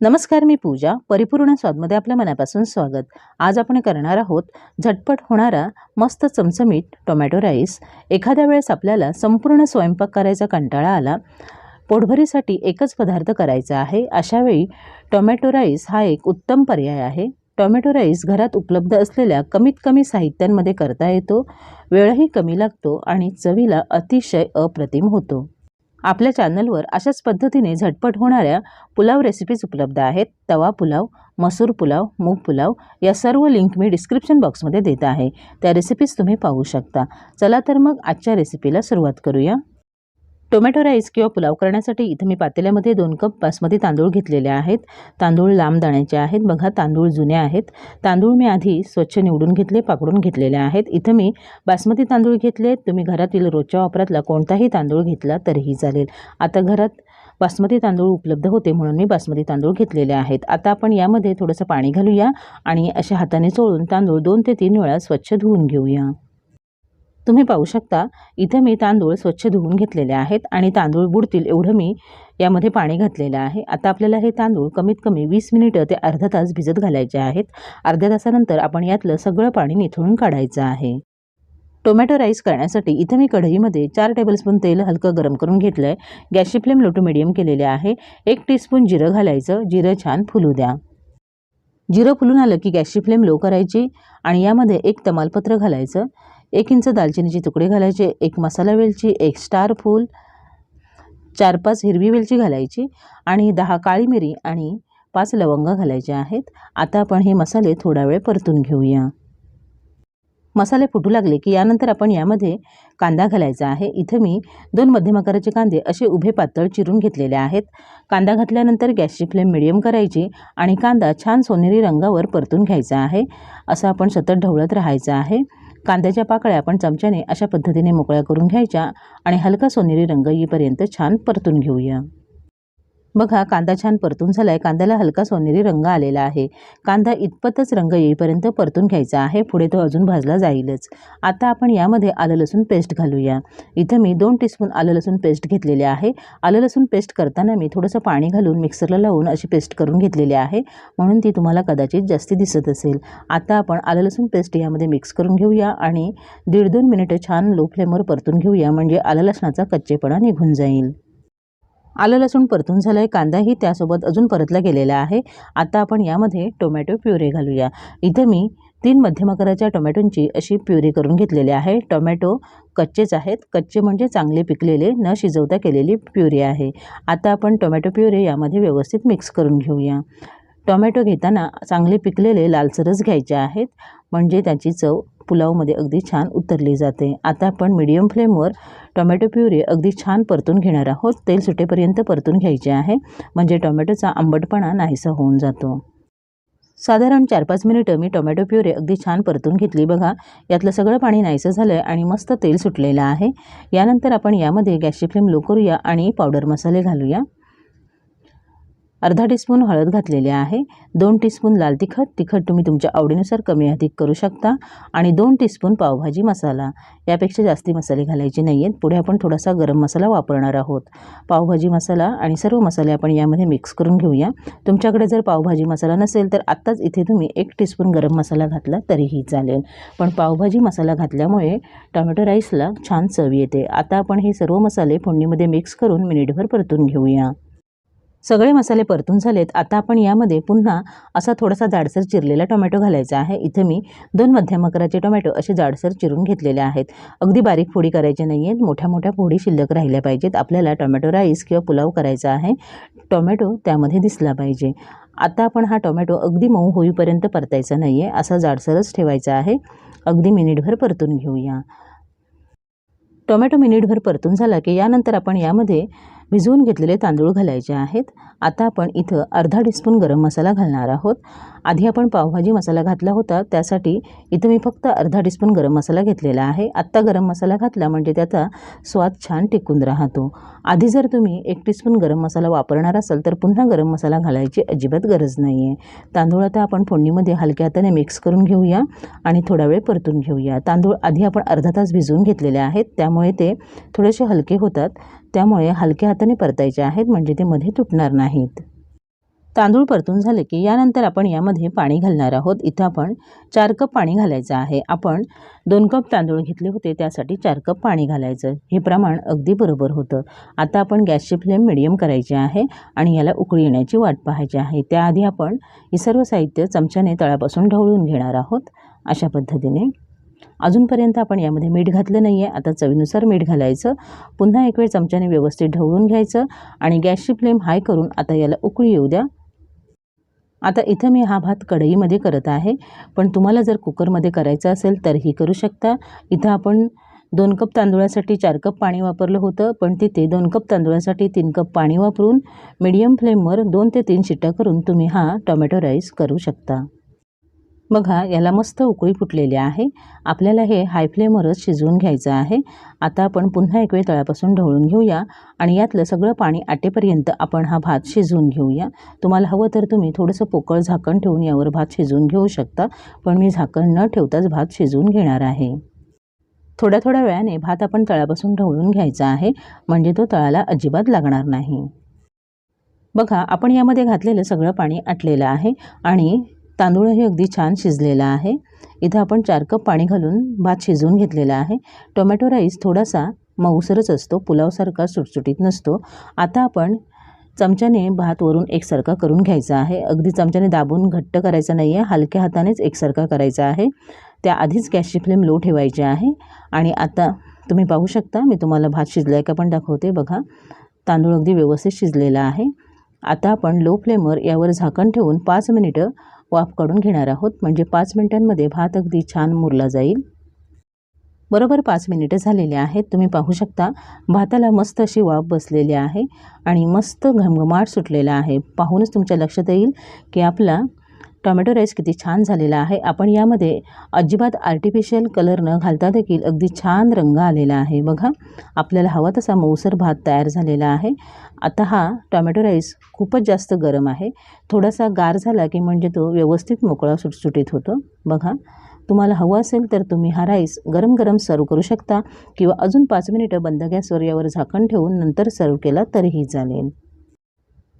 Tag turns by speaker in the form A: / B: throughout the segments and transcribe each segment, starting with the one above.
A: नमस्कार मी पूजा. परिपूर्ण स्वादमध्ये आपल्या मनापासून स्वागत. आज आपण करणार आहोत झटपट होणारा मस्त चमचमीत टोमॅटो राईस. एखाद्या वेळेस आपल्याला संपूर्ण स्वयंपाक करायचा कंटाळा आला पोटभरीसाठी एकच पदार्थ करायचा आहे. अशावेळी टोमॅटो राईस हा एक उत्तम पर्याय आहे. टोमॅटो राईस घरात उपलब्ध असलेल्या कमीत कमी साहित्यांमध्ये करता येतो वेळही कमी लागतो आणि चवीला अतिशय अप्रतिम होतो. आपल्या चॅनलवर अशाच पद्धतीने झटपट होणाऱ्या पुलाव रेसिपीज उपलब्ध आहेत. तवा पुलाव मसूर पुलाव मूग पुलाव या सर्व लिंक मी डिस्क्रिप्शन बॉक्समध्ये देत आहे. त्या रेसिपीज तुम्ही पाहू शकता. चला तर मग आजच्या रेसिपीला सुरुवात करूया. टोमॅटो राईस किंवा पुलाव करण्यासाठी इथं मी पातेल्यामध्ये दोन कप बासमती तांदूळ घेतलेले आहेत. तांदूळ लांब दाण्याचे आहेत. बघा तांदूळ जुने आहेत. तांदूळ मी आधी स्वच्छ निवडून घेतले पाकडून घेतलेले आहेत. इथं मी बासमती तांदूळ घेतले. तुम्ही घरातील रोजच्या वापरातला कोणताही तांदूळ घेतला तरीही चालेल. आता घरात बासमती तांदूळ उपलब्ध होते म्हणून मी बासमती तांदूळ घेतलेले आहेत. आता आपण यामध्ये थोडंसं पाणी घालूया आणि अशा हाताने चोळून तांदूळ दोन ते तीन वेळा स्वच्छ धुवून घेऊया. तुम्ही पाहू शकता इथं मी तांदूळ स्वच्छ धुवून घेतलेले आहेत आणि तांदूळ बुडतील एवढं मी यामध्ये पाणी घातलेलं आहे. आता आपल्याला हे तांदूळ कमीत कमी वीस मिनिटं ते अर्धा तास भिजत घालायचे आहेत. अर्ध्या तासानंतर आपण यातलं सगळं पाणी निथळून काढायचं आहे. टोमॅटो राईस करण्यासाठी इथं मी कढईमध्ये चार टेबलस्पून तेल हलकं गरम करून घेतलं आहे गॅसची फ्लेम लो टू मिडियम केलेले आहे. एक टीस्पून जिरं घालायचं. जिरं छान फुलू द्या. जिरं फुलून आलं की गॅसची फ्लेम लो करायची आणि यामध्ये एक तमालपत्र घालायचं. एक इंच दालचिनीचे तुकडे घालायचे एक मसाला वेलची एक स्टार फूल चार पाच हिरवी वेलची घालायची आणि दहा काळी मिरी आणि पाच लवंग घालायचे आहेत. आता आपण हे मसाले थोडा वेळ परतून घेऊया. मसाले फुटू लागले की यानंतर आपण यामध्ये कांदा घालायचा आहे. इथं मी दोन मध्यम आकाराचे कांदे असे उभे पातळ चिरून घेतलेले आहेत. कांदा घातल्यानंतर गॅसची फ्लेम मिडियम करायची आणि कांदा छान सोनेरी रंगावर परतून घ्यायचा आहे. असं आपण सतत ढवळत राहायचं आहे. कांद्याच्या पाकळ्या आपण चमच्याने अशा पद्धतीने मोकळ्या करून घ्यायच्या आणि हलका सोनेरी रंग येईपर्यंत छान परतून घेऊया. बघा कांदा छान परतून झाला आहे कांद्याला हलका सोनेरी रंग आलेला आहे. कांदा इतपतच रंग येईपर्यंत परतून घ्यायचा आहे. पुढे तो अजून भाजला जाईलच. आता आपण यामध्ये आलं लसूण पेस्ट घालूया. इथं मी दोन टीस्पून आलं लसूण पेस्ट घेतलेले आहे. आलं लसूण पेस्ट करताना मी थोडंसं पाणी घालून मिक्सरला लावून अशी पेस्ट करून घेतलेली आहे. म्हणून ती तुम्हाला कदाचित जास्ती दिसत असेल. आता आपण आलं लसूण पेस्ट यामध्ये मिक्स करून घेऊया आणि दीड दोन मिनिटं छान लो फ्लेमवर परतून घेऊया. म्हणजे आलं लसणाचा कच्चेपणा निघून जाईल. आलं लसूण परतून झालं आहे कांदाही त्यासोबत अजून परतला गेलेला आहे. आता आपण यामध्ये टोमॅटो प्युरे घालूया. इथं मी तीन मध्यम आकाराच्या टोमॅटोंची अशी प्युरी करून घेतलेली आहे. टोमॅटो कच्चेच आहेत. कच्चे म्हणजे चांगले पिकलेले न शिजवता केलेली प्युरी आहे. आता आपण टोमॅटो प्युरे यामध्ये व्यवस्थित मिक्स करून घेऊया. टोमॅटो घेताना चांगले पिकलेले लालसरच घ्यायचे आहेत. म्हणजे त्याची चव पुलावमध्ये अगदी छान उतरली जाते. आता आपण मीडियम फ्लेमवर टोमॅटो प्युरी अगदी छान परतून घेणार आहोत. तेल सुटेपर्यंत परतून घ्यायचे आहे. म्हणजे टोमॅटोचा आंबटपणा नाहीसा होऊन जातो. साधारण चार पाच मिनिटं मी टोमॅटो प्युरे अगदी छान परतून घेतली. बघा यातलं सगळं पाणी नाहीसं झालं आहे आणि मस्त तेल सुटलेलं आहे. यानंतर आपण यामध्ये गॅसची फ्लेम लो करूया आणि पावडर मसाले घालूया. अर्धा टीस्पून हळद घातलेली आहे. दोन टीस्पून लाल तिखट. तिखट तुम्ही तुमच्या आवडीनुसार कमी अधिक करू शकता. आणि दोन टीस्पून पावभाजी मसाला. यापेक्षा जास्ती मसाले घालायचे नाही आहेत पुढे आपण थोडासा गरम मसाला वापरणार आहोत. पावभाजी मसाला आणि सर्व मसाले आपण यामध्ये मिक्स करून घेऊया. तुमच्याकडे जर पावभाजी मसाला नसेल तर आत्ताच इथे तुम्ही एक टीस्पून गरम मसाला घातला तरीही चालेल. पण पावभाजी मसाला घातल्यामुळे टोमॅटो राईसला छान चव येते. आता आपण हे सर्व मसाले फोडणीमध्ये मिक्स करून मिनिटभर परतून घेऊया. सगळे मसाले परतून झालेत. आता आपण यामध्ये पुन्हा असा थोडासा जाडसर चिरलेला टोमॅटो घालायचा आहे. इथे मी दोन मध्यम आकाराचे टोमॅटो असे जाडसर चिरून घेतलेले आहेत. अगदी बारीक फोडी करायचे नाही आहेत मोठ्या मोठ्या फोडी शिल्लक राहिल्या पाहिजेत. आपल्याला टोमॅटो राईस किंवा पुलाव करायचा आहे. टोमॅटो त्यामध्ये दिसला पाहिजे. आता आपण हा टोमॅटो अगदी मऊ होईपर्यंत परतायचा नाही आहे असा जाडसरच ठेवायचा आहे. अगदी मिनिटभर परतून घेऊया. टोमॅटो मिनिटभर परतून झाला की यानंतर आपण यामध्ये भिजवून घेतलेले तांदूळ घालायचे आहेत. आता आपण इथं अर्धा टीस्पून गरम मसाला घालणार आहोत. आधी आपण पावभाजी मसाला घातला होता. त्यासाठी इथं मी फक्त अर्धा टीस्पून गरम मसाला घेतलेला आहे. आत्ता गरम मसाला घातला म्हणजे त्याचा स्वाद छान टिकून राहतो. आधी जर तुम्ही एक टीस्पून गरम मसाला वापरणार असाल तर पुन्हा गरम मसाला घालायची अजिबात गरज नाही आहे तांदूळ आता आपण फोडणीमध्ये हलक्या हाताने मिक्स करून घेऊया आणि थोडा वेळ परतून घेऊया. तांदूळ आधी आपण अर्धा तास भिजवून घेतलेले आहेत. त्यामुळे ते थोडेसे हलके होतात. त्यामुळे हलक्या हाताने परतायचे आहेत म्हणजे ते मध्ये तुटणार नाहीत. तांदूळ परतून झाले की यानंतर आपण यामध्ये पाणी घालणार आहोत. इथं आपण चार कप पाणी घालायचं आहे. आपण दोन कप तांदूळ घेतले होते त्यासाठी चार कप पाणी घालायचं. हे प्रमाण अगदी बरोबर होतं. आता आपण गॅसची फ्लेम मिडियम करायची आहे आणि याला उकळी येण्याची वाट पाहायची आहे. त्याआधी आपण हे सर्व साहित्य चमच्याने तळापासून ढवळून घेणार आहोत. अशा पद्धतीने अजूनपर्यंत आपण यामध्ये मीठ घातलं नाही आहे आता चवीनुसार मीठ घालायचं. पुन्हा एक वेळ चमच्याने व्यवस्थित ढवळून घ्यायचं आणि गॅसची फ्लेम हाय करून आता याला उकळी येऊ द्या. आता इथं मी हा भात कढईमध्ये करत आहे. पण तुम्हाला जर कुकरमध्ये करायचं असेल तरही करू शकता. इथं आपण दोन कप तांदूळासाठी चार कप पाणी वापरलं होतं. पण तिथे दोन कप तांदूळासाठी तीन कप पाणी वापरून मीडियम फ्लेमवर दोन ते तीन शिट्ट्या करून तुम्ही हा टोमॅटो राईस करू शकता. बघा याला मस्त उकळी फुटलेली आहे. आपल्याला हे हाय फ्लेमवरच शिजवून घ्यायचं आहे. आता आपण पुन्हा एक वेळ तळापासून ढवळून घेऊया आणि यातलं सगळं पाणी आटेपर्यंत आपण हा भात शिजवून घेऊया. तुम्हाला हवं तर तुम्ही थोडंसं पोकळ झाकण ठेवून यावर भात शिजवून घेऊ शकता पण मी झाकण न ठेवताच भात शिजवून घेणार आहे. थोड्या थोड्या वेळाने भात आपण तळापासून ढवळून घ्यायचा आहे म्हणजे तो तळाला अजिबात लागणार नाही. बघा आपण यामध्ये घातलेलं सगळं पाणी आटलेलं आहे आणि तांदूळही अगदी छान शिजलेला आहे. इथं आपण चार कप पाणी घालून भात शिजवून घेतलेला आहे. टोमॅटो राईस थोडासा मऊसरच असतो पुलावसारखा सुटसुटीत नसतो. आता आपण चमच्याने भात वरून एकसारखा करून घ्यायचा आहे. अगदी चमच्याने दाबून घट्ट करायचा नाही आहे हलक्या हातानेच एकसारखा करायचा आहे. त्याआधीच गॅसची फ्लेम लो ठेवायची आहे. आणि आता तुम्ही पाहू शकता मी तुम्हाला भात शिजलाय का पण दाखवते बघा. तांदूळ अगदी व्यवस्थित शिजलेला आहे. आता आपण लो फ्लेमवर यावर झाकण ठेवून पाच मिनिटं वाफ काढून घेणार आहोत. म्हणजे पाच मिनिटांमध्ये भात अगदी छान मुरला जाईल. बरोबर पाच मिनिटं झालेली आहेत. तुम्ही पाहू शकता भाताला मस्त अशी वाफ बसलेली आहे आणि मस्त घमघमाट सुटलेला आहे. पाहूनच तुमच्या लक्षात येईल की आपला टोमॅटो राईस किती छान झालेला आहे. आपण यामध्ये अजिबात आर्टिफिशियल कलर न घालता देखील अगदी छान रंग आलेला आहे. बघा आपल्याला हवा तसा मऊसर भात तयार झालेला आहे. आता हा टोमॅटो राईस खूपच जास्त गरम आहे. थोडासा गार झाला की म्हणजे तो व्यवस्थित मोकळा सुटसुटीत होतो. बघा तुम्हाला हवं असेल तर तुम्ही हा राईस गरम गरम सर्व करू शकता किंवा अजून पाच मिनिटं बंद गॅसवर यावर झाकण ठेवून नंतर सर्व केला तरीही चालेल.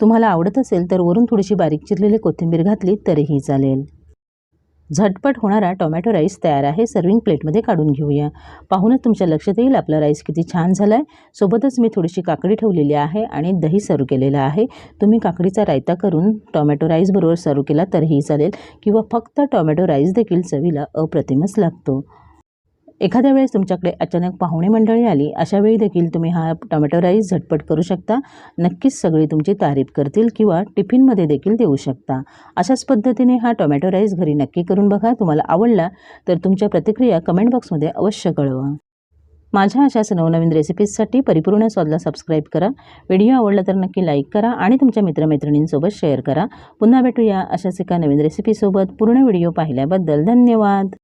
A: तुम्हाला आवडत असेल तर वरून थोडीशी बारीक चिरलेली कोथिंबीर घातली तरीही चालेल. झटपट होणारा टोमॅटो राईस तयार आहे. सर्विंग प्लेटमध्ये काढून घेऊया. पाहूनच तुमच्या लक्षात येईल आपला राईस किती छान झाला आहे सोबतच मी थोडीशी काकडी ठेवलेली आहे आणि दही सर्व केलेलं आहे. तुम्ही काकडीचा रायता करून टोमॅटो राईसबरोबर सर्व केला तरीही चालेल किंवा फक्त टोमॅटो राईस देखील चवीला अप्रतिमच लागतो. एखाद्या वेळेस तुमच्याकडे अचानक पाहुणे मंडळी आली अशा वेळी देखील तुम्ही हा टोमॅटो राईस झटपट करू शकता. नक्कीच सगळी तुमची तारीफ करतील किंवा टिफिनमध्ये देखील देऊ शकता. अशाच पद्धतीने हा टोमॅटो राईस घरी नक्की करून बघा. तुम्हाला आवडला तर तुमच्या प्रतिक्रिया कमेंट बॉक्समध्ये अवश्य कळवा. माझ्या अशाच नवनवीन रेसिपीजसाठी परिपूर्ण स्वादला सबस्क्राईब करा. व्हिडिओ आवडला तर नक्की लाईक करा आणि तुमच्या मित्रमैत्रिणींसोबत शेअर करा. पुन्हा भेटूया अशाच एका नवीन रेसिपीसोबत. पूर्ण व्हिडिओ पाहिल्याबद्दल धन्यवाद.